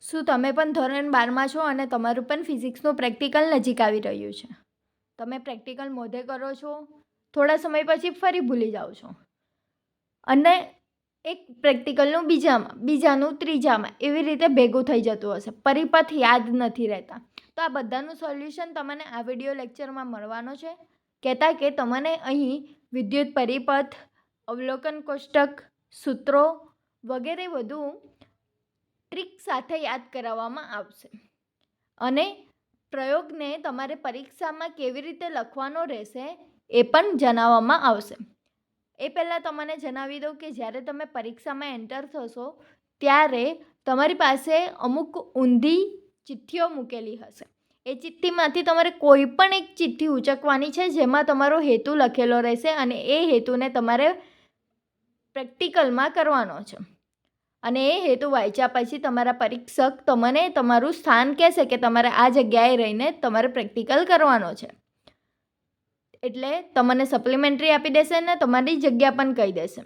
શું તમે પણ ધોરણ બારમાં છો અને તમારું પણ ફિઝિક્સનું પ્રેક્ટિકલ નજીક આવી રહ્યું છે? તમે પ્રેક્ટિકલ મોઢે કરો છો? થોડા સમય પછી ફરી ભૂલી જાઓ છો. અને એક પ્રેક્ટિકલનું બીજામાં, બીજાનું ત્રીજામાં એવી રીતે ભેગું થઈ જતું હશે. પરિપથ યાદ નથી રહેતા. તો આ બધાનું સોલ્યુશન તમને આ વીડિયો લેક્ચરમાં મળવાનો છે. કહેતા કે તમને અહીં વિદ્યુત પરિપથ, અવલોકન કોષ્ટક, સૂત્રો વગેરે વધુ ટ્રીક સાથે યાદ કરાવવામાં આવશે. અને પ્રયોગને તમારે પરીક્ષામાં કેવી રીતે લખવાનો રહેશે એ પણ જણાવવામાં આવશે. એ પહેલાં તમને જણાવી દઉં કે જ્યારે તમે પરીક્ષામાં એન્ટર થશો, ત્યારે તમારી પાસે અમુક ઊંધી ચિઠ્ઠીઓ મૂકેલી હશે. એ ચિઠ્ઠીમાંથી તમારે કોઈ પણ એક ચિઠ્ઠી ઉચકવાની છે, જેમાં તમારો હેતુ લખેલો રહેશે અને એ હેતુને તમારે પ્રેક્ટિકલમાં કરવાનો છે. અને એ હેતુ વાંચ્યા પછી તમારા પરીક્ષક તમને તમારું સ્થાન કહેશે કે તમારે આ જગ્યાએ રહીને તમારે પ્રેક્ટિકલ કરવાનો છે. એટલે તમને સપ્લિમેન્ટરી આપી દેશે ને તમારી જગ્યા પણ કહી દેશે.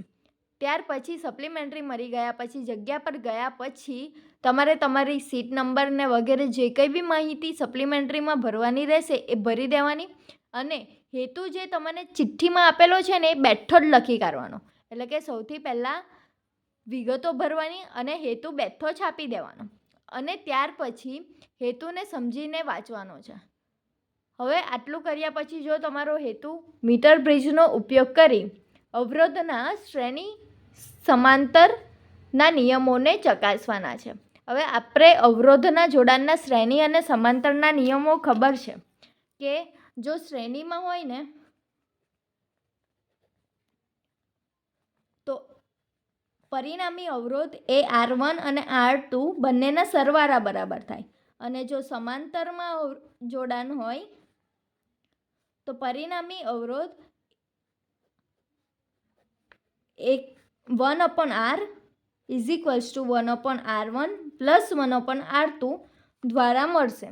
ત્યાર પછી સપ્લિમેન્ટરી મળી ગયા પછી જગ્યા પર ગયા પછી તમારે તમારી સીટ નંબર ને વગેરે જે કંઈ બી માહિતી સપ્લિમેન્ટરીમાં ભરવાની રહેશે એ ભરી દેવાની અને હેતુ જે તમને ચિઠ્ઠીમાં આપેલો છે ને એ બેઠો જ લખી કાઢવાનો. એટલે કે સૌથી પહેલાં વિગતો ભરવાની અને હેતુ બેઠો છાપી દેવાનો. અને ત્યાર પછી હેતુને સમજીને વાંચવાનો છે. હવે આટલું કર્યા પછી જો તમારો હેતુ મીટર બ્રિજનો ઉપયોગ કરી અવરોધના શ્રેણી સમાંતરના નિયમોને ચકાસવાના છે. હવે આપણે અવરોધના જોડાણના શ્રેણી અને સમાંતરના નિયમો ખબર છે કે જો શ્રેણીમાં હોય ને તો પરિણામી અવરોધ એ આર વન અને આર ટુ બંનેના સરવાળા બરાબર થાય. અને જો સમાંતરમાં જોડાણ હોય, તો પરિણામી અવરોધ એક one upon R is equals to one upon R one plus one upon R two દ્વારા મળશે.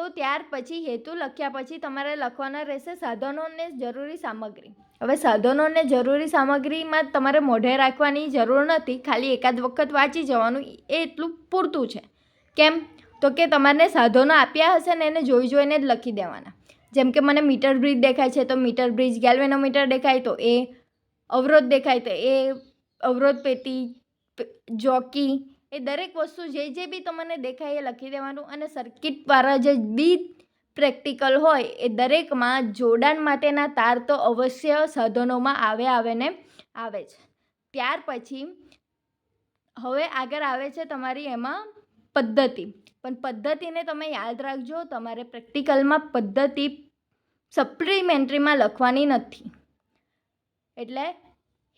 તો ત્યાર પછી હેતુ લખ્યા પછી તમારે લખવાના રહેશે સાધનોને જરૂરી સામગ્રી. હવે સાધનોને જરૂરી સામગ્રીમાં તમારે મોઢે રાખવાની જરૂર નથી, ખાલી એકાદ વખત વાંચી જવાનું એ એટલું પૂરતું છે. કેમ? તો કે તમારે સાધનો આપ્યા હશે ને એને જોઈ જોઈને જ લખી દેવાના. જેમ કે મને મીટર બ્રિજ દેખાય છે, તો મીટર બ્રિજ, ગેલ્વેનોમીટર દેખાય, તો એ અવરોધ દેખાય, તો એ અવરોધ પેટી જોકી એ દરેક વસ્તુ જે જે બી તમને દેખાય એ લખી દેવાનું અને સર્કિટવાળા જે બી પ્રેક્ટિકલ હોય એ દરેકમાં જોડાણ માટેના તાર તો અવશ્ય સાધનોમાં આવે આવે ને આવે છે. ત્યાર પછી હવે આગળ આવે છે તમારી એમાં પદ્ધતિ. પણ પદ્ધતિને તમે યાદ રાખજો, તમારે પ્રેક્ટિકલમાં પદ્ધતિ સપ્લિમેન્ટરીમાં લખવાની નથી. એટલે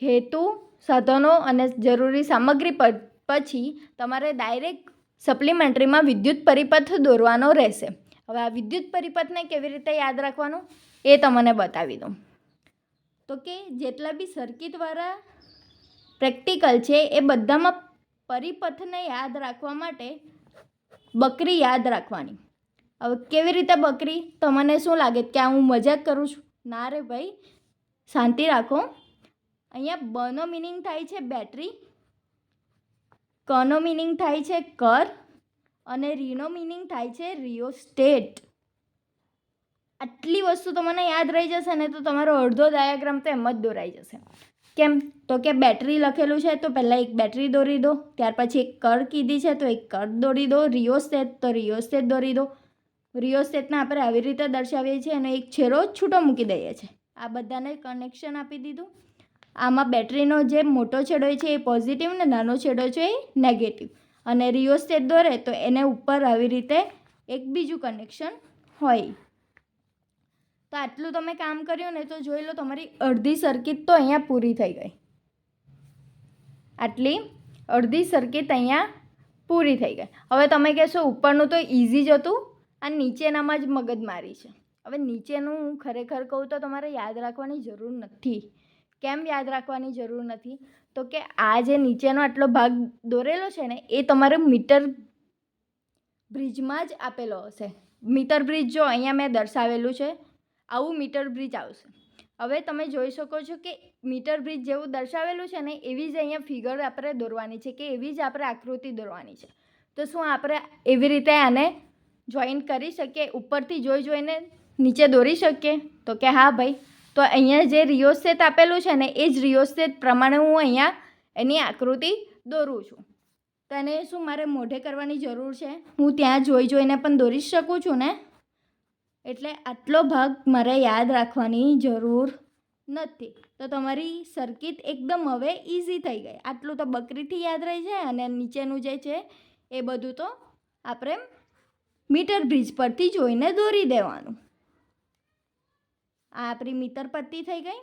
હેતુ, સાધનો અને જરૂરી સામગ્રી પ- પછી તમારે ડાયરેક્ટ સપ્લિમેન્ટરીમાં વિદ્યુત પરિપથ દોરવાનો રહેશે. હવે આ વિદ્યુત પરિપથને કેવી રીતે યાદ રાખવાનું? એ તમને બતાવી દઉં. તો કે જેટલા બી સર્કિટવાળા પ્રેક્ટિકલ છે, એ બધામાં પરિપથને યાદ રાખવા માટે બકરી યાદ રાખવાની. હવે કેવી રીતે બકરી? તમને શું લાગે? કે આ હું મજાક કરું છું? ના રે ભાઈ, શાંતિ રાખો. અહીંયા બનો મિનિંગ થાય છે બેટરી કનો મિનિંગ થાય છે કર અને રીનો મિનિંગ થાય છે રિયોસ્ટેટ આટલી વસ્તુ તમને યાદ રહી જશે ને તો તમારો અડધો ડાયાગ્રામ તો એમ જ દોરાઈ જશે. કેમ? તો કે બેટરી લખેલું છે તો પહેલાં એક બેટરી દોરી દો, ત્યાર પછી એક કર કીધી છે તો એક કર દોરી દો રિયોસ્ટેટ તો રિયોસ્ટેટ દોરી દો. રિયોસ્ટેટને આપણે આવી રીતે દર્શાવીએ છીએ અને એક છેડો છૂટો મૂકી દઈએ છીએ. આ બધાને કનેક્શન આપી દીધું. આમાં બેટરીનો જે મોટો છેડો છે એ પોઝિટિવ ને નાનો છેડો છે એ નેગેટિવ અને રિયોસ્ટેટ દોરે તો એને ઉપર આવી રીતે એક બીજું કનેક્શન હોય. તો આટલું તમે કામ કર્યું ને તો જોઈ લો તમારી અડધી સર્કિટ તો અહીંયા પૂરી થઈ ગઈ. આટલી અડધી સર્કિટ અહીંયા પૂરી થઈ ગઈ. હવે તમે કહેશો ઉપરનું તો ઇઝી જ હતું આ નીચેનામાં જ મગજમારી છે. હવે નીચેનું હું ખરેખર કહું તો તમારે યાદ રાખવાની જરૂર નથી. કેમ યાદ રાખવાની જરૂર નથી? તો કે આ જે નીચેનો આટલો ભાગ દોરેલો છે ને, એ તમારે મીટર બ્રિજમાં જ આપેલો હશે. મીટર બ્રિજ જો અહીંયા મેં દર્શાવેલું છે, આવું મીટર બ્રિજ આવશે. હવે તમે જોઈ શકો છો કે મીટર બ્રિજ જેવું દર્શાવેલું છે ને, એવી જ અહીંયા ફિગર આપણે દોરવાની છે કે એવી જ આપણે આકૃતિ દોરવાની છે. તો શું આપણે એવી રીતે આને જોઈન્ટ કરી શકીએ? ઉપરથી જોઈ જોઈને નીચે દોરી શકીએ? તો કે હા ભાઈ. તો અહીંયા જે રિયોસેત આપેલું છે ને, એ જ રિયોસેત પ્રમાણે હું અહીંયા એની આકૃતિ દોરું છું. તો એને શું મારે મોઢે કરવાની જરૂર છે? હું ત્યાં જોઈ જોઈને પણ દોરી શકું છું ને? એટલે આટલો ભાગ મારે યાદ રાખવાની જરૂર નથી. તો તમારી સર્કિટ એકદમ હવે ઇઝી થઈ ગઈ. આટલું તો બકરીથી યાદ રહી જાય અને નીચેનું જે છે, એ બધું તો આપણે મીટર બ્રિજ પરથી જોઈને દોરી દેવાનું. આ આપણી મીટર પટ્ટી થઈ ગઈ.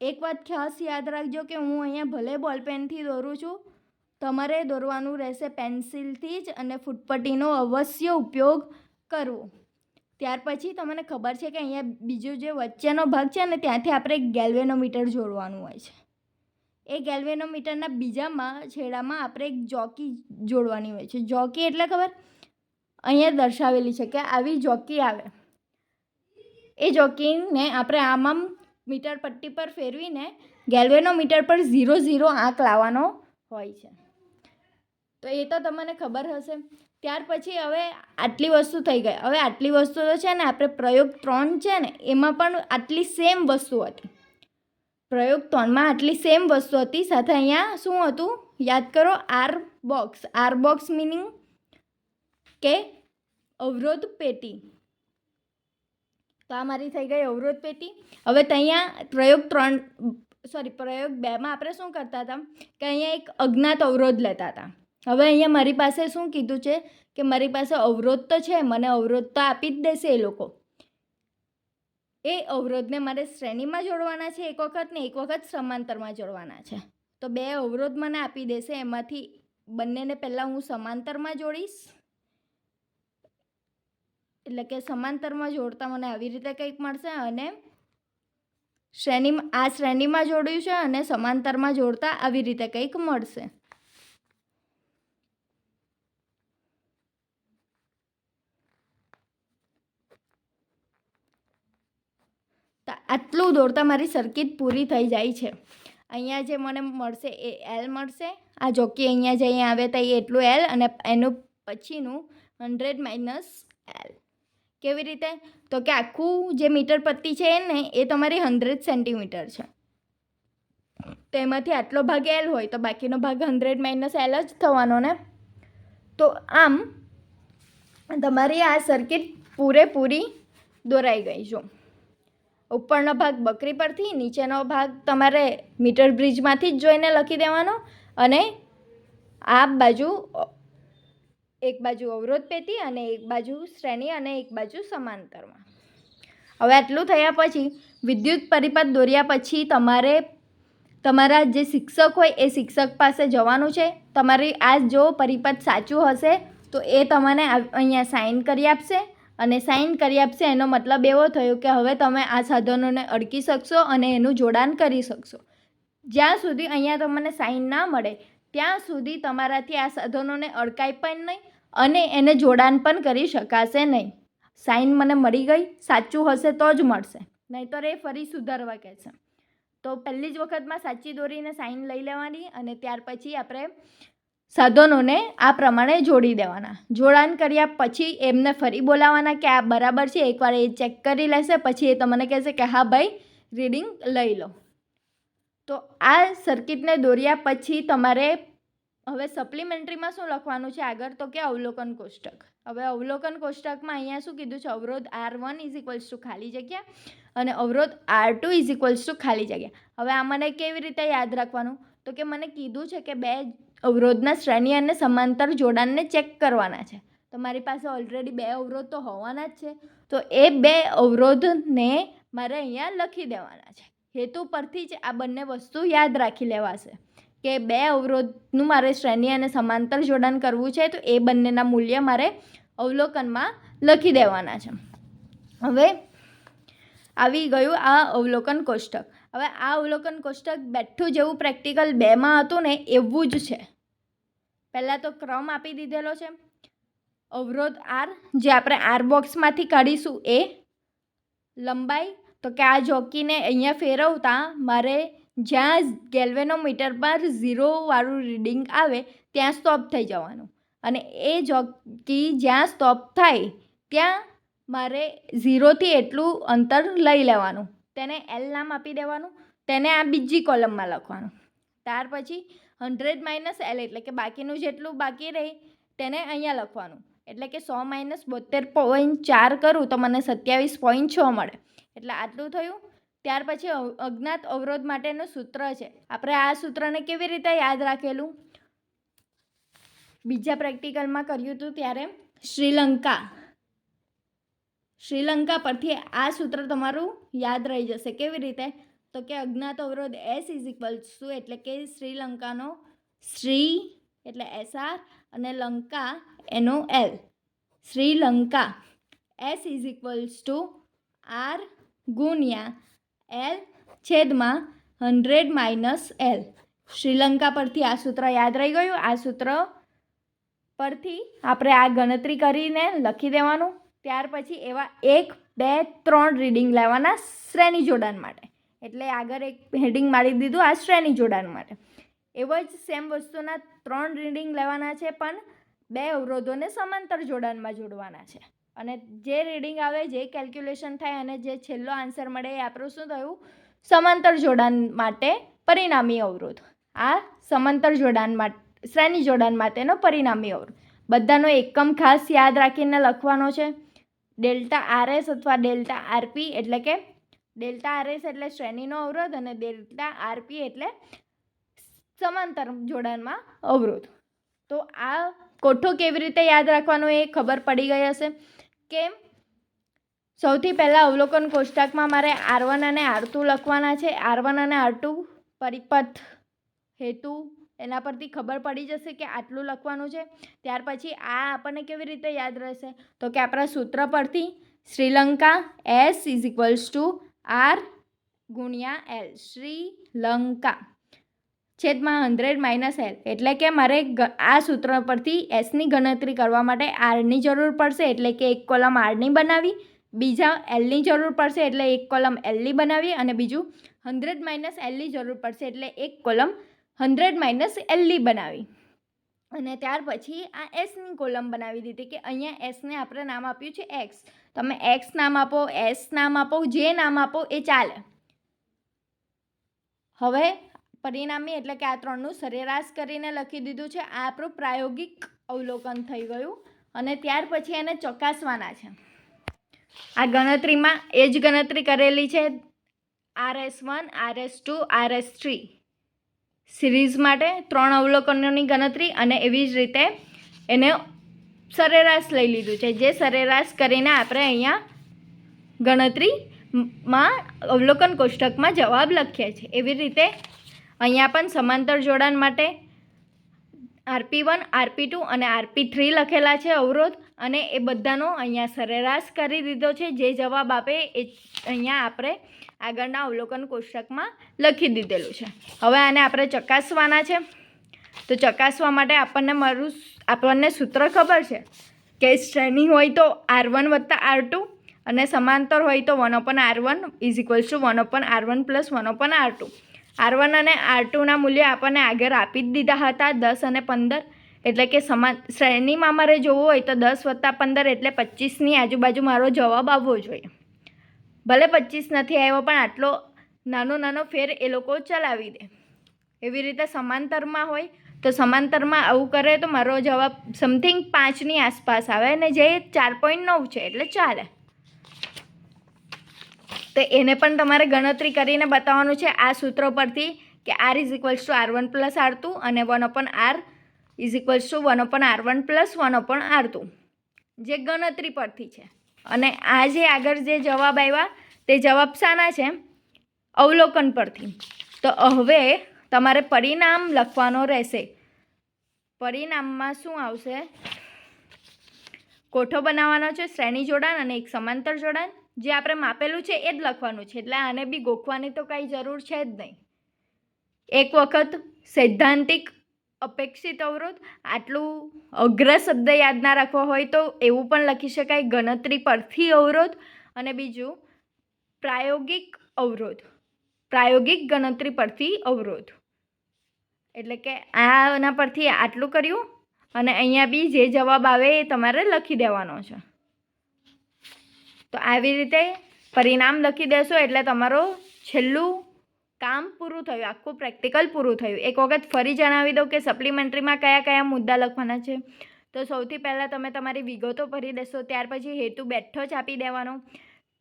એક વાત ખાસ યાદ રાખજો કે હું અહીંયા ભલે બોલપેનથી દોરું છું, તમારે દોરવાનું રહેશે પેન્સિલથી જ અને ફૂટપટ્ટીનો અવશ્ય ઉપયોગ કરવો. ત્યાર પછી તમને ખબર છે કે અહીંયા બીજો જે વચ્ચેનો ભાગ છે ને ત્યાંથી આપણે ગેલ્વેનોમીટર જોડવાનું હોય છે. એ ગેલ્વેનોમીટરના બીજામાં છેડામાં આપણે એક જોકી જોડવાની હોય છે. જોકી એટલે ખબર? અહીંયા દર્શાવેલી છે કે આવી જોકી આવે. એ જોકીને આપણે આમ આમ મીટર પટ્ટી પર ફેરવીને ગેલ્વેનોમીટર પર ઝીરો ઝીરો આંક લાવવાનો હોય છે. તો એ તો તમને ખબર હશે. ત્યાર પછી હવે આટલી વસ્તુ થઈ ગઈ. હવે આટલી વસ્તુ તો છે ને આપણે પ્રયોગ ત્રણ છે ને, એમાં પણ આટલી સેમ વસ્તુ હતી. પ્રયોગ ત્રણમાં આટલી સેમ વસ્તુ હતી. સાથે અહીંયા શું હતું? યાદ કરો R box R box meaning કે અવરોધ પેટી. તો આ મારી થઈ ગઈ અવરોધ પેટી. હવે ત્યાં પ્રયોગ ત્રણ સોરી પ્રયોગ બેમાં આપણે શું કરતા હતા? કે અહીંયા એક અજ્ઞાત અવરોધ લેતા હતા. હવે અહીંયા મારી પાસે શું કીધું છે? કે મારી પાસે અવરોધ તો છે, મને અવરોધ તો આપી જ દેશે એ લોકો. એ અવરોધને મારે શ્રેણીમાં જોડવાના છે, એક વખત ને એક વખત સમાંતરમાં જોડવાના છે. તો બે અવરોધ મને આપી દેશે, એમાંથી બંનેને પહેલાં હું સમાંતરમાં જોડીશ. એટલે કે સમાંતરમાં જોડતા મને આવી રીતે કંઈક મળશે અને શ્રેણીમાં આ શ્રેણીમાં જોડ્યું છે અને સમાંતરમાં જોડતા આવી રીતે કંઈક મળશે. આટલું દોડતા મારી સર્કિટ પૂરી થઈ જાય છે. અહીંયા જે મને મળશે એ એલ મળશે. આ જોકી અહીંયા જે અહીંયા આવે તો એટલું એલ અને એનું પછીનું હંડ્રેડ માઇનસ એલ કેવી રીતે? તો કે આખું જે મીટર પત્તી છે ને એ તમારી હંડ્રેડ સેન્ટીમીટર છે. તો એમાંથી આટલો ભાગ એલ હોય, તો બાકીનો ભાગ હંડ્રેડ માઇનસ એલ જ થવાનો ને? તો આમ તમારી આ સર્કિટ પૂરેપૂરી દોરાઈ ગઈ જો. ઉપરનો ભાગ બકરી પરથી, નીચેનો ભાગ તમારે મીટર બ્રિજમાંથી જ જોઈને લખી દેવાનો અને આ બાજુ એક બાજુ અવરોધ પેટી અને એક બાજુ શ્રેણી અને એક બાજુ સમાંતરમાં. હવે આટલું થયા પછી વિદ્યુત પરિપથ દોર્યા પછી તમારે તમારા જે શિક્ષક હોય એ શિક્ષક પાસે જવાનું છે. તમારી આ જો પરિપથ સાચું હશે તો એ તમને અહીંયા સાઇન કરી આપશે અને સાઇન કરી આપશે એનો મતલબ એવો થયો કે હવે તમે આ સાધનોને અડકી શકશો અને એનું જોડાણ કરી શકશો. જ્યાં સુધી અહીંયા તમને સાઇન ના મળે, ત્યાં સુધી તમારાથી આ સાધનોને અડકાય પણ નહીં અને એને જોડાણ પણ કરી શકાશે નહીં. સાઇન મને મળી ગઈ, સાચું હશે તો જ મળશે. નહીંતર એ ફરી સુધારવા કહેશે તો પહેલી જ વખતમાં સાચી દોરીને સાઇન લઈ લેવાની અને ત્યાર પછી આપણે સાધનોને આ પ્રમાણે જોડી દેવાના. જોડાણ કર્યા પછી એમને ફરી બોલાવવાના કે આ બરાબર છે, એકવાર એ ચેક કરી લેશે, પછી એ તમને કહેશે કે હા ભાઈ, રીડિંગ લઈ લો. તો આ સર્કિટને દોર્યા પછી તમારે હવે સપ્લિમેન્ટરીમાં શું લખવાનું છે? આગળ તો કે અવલોકન કોષ્ટક. હવે અવલોકન કોષ્ટકમાં અહીંયા શું કીધું છે? અવરોધ R one is equals to ખાલી જગ્યા અને અવરોધ R two is equals to ખાલી જગ્યા. હવે આ મને કેવી રીતે યાદ રાખવાનું? તો કે મને કીધું છે કે બે અવરોધના શ્રેણી અને સમાંતર જોડાણને ચેક કરવાના છે. તો મારી પાસે ઓલરેડી બે અવરોધ તો હોવાના જ છે. તો એ બે અવરોધને મારે અહીંયા લખી દેવાના છે. હેતુ પરથી જ આ બંને વસ્તુ યાદ રાખી લેવાશે. કે બે અવરોધનું મારે શ્રેણી અને સમાંતર જોડાણ કરવું છે, તો એ બંનેના મૂલ્ય મારે અવલોકનમાં લખી દેવાના છે. હવે આવી ગયું આ અવલોકન કોષ્ટક. હવે આ અવલોકન કોષ્ટક બેઠું જેવું પ્રેક્ટિકલ બેમાં હતું ને, એવું જ છે. પહેલાં તો ક્રમ આપી દીધેલો છે. અવરોધ આર જે આપણે આર બોક્સમાંથી કાઢીશું એ લંબાઈ. તો કે આ જોકીને અહીંયા ફેરવતા મારે જ્યાં ગેલ્વેનોમીટર પર ઝીરોવાળું રીડિંગ આવે, ત્યાં સ્ટોપ થઈ જવાનું. અને એ જોકી જ્યાં સ્ટોપ થાય, ત્યાં મારે ઝીરોથી એટલું અંતર લઈ લેવાનું. તેને એલ નામ આપી દેવાનું, તેને આ બીજી કોલમમાં લખવાનું. ત્યાર પછી હંડ્રેડ માઇનસ એલ એટલે કે બાકીનું જેટલું બાકી રહે, તેને અહીંયા લખવાનું. એટલે કે સો માઇનસ બોતેર પોઈન્ટ ચાર કરું તો મને સત્યાવીસ પોઈન્ટ છ મળે. એટલે આટલું થયું. ત્યાર પછી અજ્ઞાત અવરોધ માટેનું સૂત્ર છે. આપણે આ સૂત્રને કેવી રીતે યાદ રાખેલું? બીજા પ્રેક્ટિકલમાં કર્યું હતું ત્યારે શ્રીલંકા. શ્રીલંકા પરથી આ સૂત્ર તમારું યાદ રહી જશે. કેવી રીતે? તો કે અજ્ઞાત અવરોધ એસ ઇઝ ઇક્વલ શું? એટલે કે શ્રીલંકાનો શ્રી એટલે એસઆર અને લંકા એનો L Sri Lanka. S is equals to R ગુણ્યા એલ છેદમાં હંડ્રેડ માઇનસ એલ શ્રીલંકા પરથી આ સૂત્ર યાદ રહી ગયું? આ સૂત્ર પરથી આપણે આ ગણતરી કરીને લખી દેવાનું. ત્યાર પછી એવા એક, બે, ત્રણ રીડિંગ લેવાના શ્રેણી જોડાણ માટે. એટલે આગળ એક હેડિંગ મારી દીધું આ શ્રેણી જોડાણ માટે. એવો જ સેમ વસ્તુના ત્રણ રીડિંગ લેવાના છે, પણ બે અવરોધોને સમાંતર જોડાણમાં જોડવાના છે. અને જે રીડિંગ આવે, જે કેલ્ક્યુલેશન થાય અને જે છેલ્લો આન્સર મળે એ આપણું શું થયું? સમાંતર જોડાણ માટે પરિણામી અવરોધ. આ સમાંતર જોડાણ માટે શ્રેણી જોડાણ માટેનો પરિણામી અવરોધ. બધાનો એકમ ખાસ યાદ રાખીને લખવાનો છે. ડેલ્ટા આરએસ અથવા ડેલ્ટા આરપી એટલે કે ડેલ્ટા આરએસ એટલે શ્રેણીનો અવરોધ અને ડેલ્ટા આરપી એટલે સમાંતર જોડાણમાં અવરોધ. તો આ કોઠો કેવી રીતે યાદ રાખવાનો એ ખબર પડી ગઈ હશે. કે સૌથી પહેલાં અવલોકન કોષ્ટકમાં મારે આર વન અને આર ટુ લખવાના છે. આર વન અને આર ટુ પરિપથ હેતુ એના પરથી ખબર પડી જશે કે આટલું લખવાનું છે. ત્યાર પછી આ આપણને કેવી રીતે યાદ રહેશે? તો કે આપણા સૂત્ર પરથી Sri Lanka S is equals to R ગુણ્યા એલ શ્રીલંકા. છેદમાં હંડ્રેડ માઇનસ એલ. એટલે કે મારે આ સૂત્ર પરથી એસની ગણતરી કરવા માટે આરની જરૂર પડશે. એટલે કે એક કોલમ આરની બનાવી, બીજા એલની જરૂર પડશે. એટલે એક કોલમ એલની બનાવી અને બીજું હંડ્રેડ માઇનસ એલની જરૂર પડશે. એટલે એક કોલમ હંડ્રેડ માઇનસ એલની બનાવી. અને ત્યાર પછી આ એસની કોલમ બનાવી દીધી કે અહીંયા એસને આપણે નામ આપ્યું છે એક્સ. તમે એક્સ નામ આપો, એસ નામ આપો, જે નામ આપો એ ચાલે. હવે પરિણામી એટલે કે આ ત્રણનું સરેરાશ કરીને લખી દીધું છે. આ આપણું પ્રાયોગિક અવલોકન થઈ ગયું અને ત્યાર પછી એને ચકાસવાના છે. આ ગણતરીમાં એ જ ગણતરી કરેલી છે. R S one R S two R S three series માટે ત્રણ અવલોકનોની ગણતરી અને એવી જ રીતે એને સરેરાશ લઈ લીધું છે. જે સરેરાશ કરીને આપણે અહીંયા ગણતરીમાં અવલોકન કોષ્ટકમાં જવાબ લખીએ છીએ. એવી રીતે અહીંયા પણ સમાંતર જોડાણ માટે R P one, R P two અને આરપી થ્રી લખેલા છે અવરોધ અને એ બધાનો અહીંયા સરેરાશ કરી દીધો છે. જે જવાબ આપે એ અહીંયા આપણે આગળના અવલોકન કોષ્ટકમાં લખી દીધેલું છે. હવે આને આપણે ચકાસવાના છે. તો ચકાસવા માટે આપણને મારું આપણને સૂત્ર ખબર છે કે શ્રેણી હોય તો આર વન વત્તા આર ટુ અને સમાંતર હોય તો one upon R one is equals to one upon R one plus one upon R two. R one અને આર ટુના મૂલ્યો આપણને આગળ આપી જ દીધા હતા, દસ અને પંદર. એટલે કે સમાન, શ્રેણીમાં મારે જોવું હોય તો દસ વત્તા પંદર એટલે પચીસની આજુબાજુ મારો જવાબ આવવો જોઈએ. ભલે પચીસ નથી આવ્યો, પણ આટલો નાનો નાનો ફેર એ લોકો ચલાવી દે. એવી રીતે સમાંતરમાં હોય, તો સમાંતરમાં આવું કરે તો મારો જવાબ સમથિંગ પાંચની આસપાસ આવે અને જે ચાર પોઈન્ટ નવ છે, એટલે ચાલે. તો એને પણ તમારે ગણતરી કરીને બતાવવાનું છે આ સૂત્રો પરથી કે R is equals to R one plus R two અને one upon R is equals to one upon R one plus one upon R two જે ગણતરી પરથી છે. અને આ જે આગળ જે જવાબ આવ્યા, તે જવાબ શાના છે? અવલોકન પરથી. તો હવે તમારે પરિણામ લખવાનો રહેશે. પરિણામમાં શું આવશે? કોઠો બનાવવાનો છે, શ્રેણી જોડાણ અને એક સમાંતર જોડાણ. જે આપણે માપેલું છે એ જ લખવાનું છે. એટલે આને બી ગોખવાની તો કાંઈ જરૂર છે જ નહીં. એક વખત સૈદ્ધાંતિક અપેક્ષિત અવરોધ આટલું અગ્ર શબ્દ યાદ ના રાખવો હોય તો એવું પણ લખી શકાય ગણતરી પરથી અવરોધ અને બીજું પ્રાયોગિક અવરોધ. પ્રાયોગિક ગણતરી પરથી અવરોધ. એટલે કે આના પરથી આટલું કર્યું અને અહીંયા બી જે જવાબ આવે એ તમારે લખી દેવાનો છે. તો આવી રીતે પરિણામ લખી દેશો એટલે તમારું છેલ્લું કામ પૂરું થયું, આખું પ્રેક્ટિકલ પૂરું થયું. એક વખત ફરી જણાવી દઉં કે સપ્લિમેન્ટરીમાં કયા કયા મુદ્દા લખવાના છે. તો સૌથી પહેલાં તમે તમારી વિગતો ભરી દેશો, ત્યાર પછી હેતુ બેઠો જ આપી દેવાનો.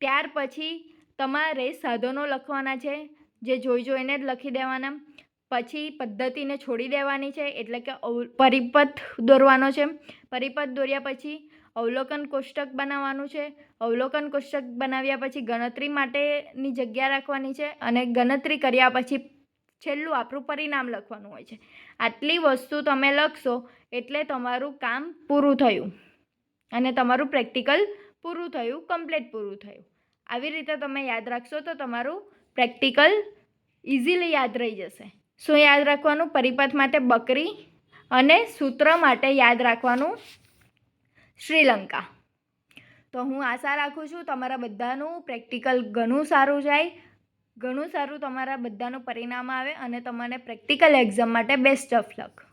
ત્યાર પછી તમારે સાધનો લખવાના છે, જે જોઈ જોઈને જ લખી દેવાના. પછી પદ્ધતિને છોડી દેવાની છે, એટલે કે પરિપથ દોરવાનો છે. પરિપથ દોર્યા પછી અવલોકન કોષ્ટક બનાવવાનું છે. અવલોકન કોષ્ટક બનાવ્યા પછી ગણતરી માટેની જગ્યા રાખવાની છે અને ગણતરી કર્યા પછી છેલ્લું આપણું પરિણામ લખવાનું હોય છે. આટલી વસ્તુ તમે લખશો એટલે તમારું કામ પૂરું થયું અને તમારું પ્રેક્ટિકલ પૂરું થયું, કમ્પ્લીટ પૂરું થયું. આવી રીતે તમે યાદ રાખશો તો તમારું પ્રેક્ટિકલ ઇઝીલી યાદ રહી જશે. શું યાદ રાખવાનું? પરિપથ માટે બકરી અને સૂત્ર માટે યાદ રાખવાનું શ્રીલંકા. તો હું આશા રાખું છું તમારા બધાનું પ્રેક્ટિકલ ઘણું સારું જાય, ઘણું સારું તમારા બધાનું પરિણામ આવે અને તમને પ્રેક્ટિકલ એક્ઝામ માટે બેસ્ટ ઓફ લક.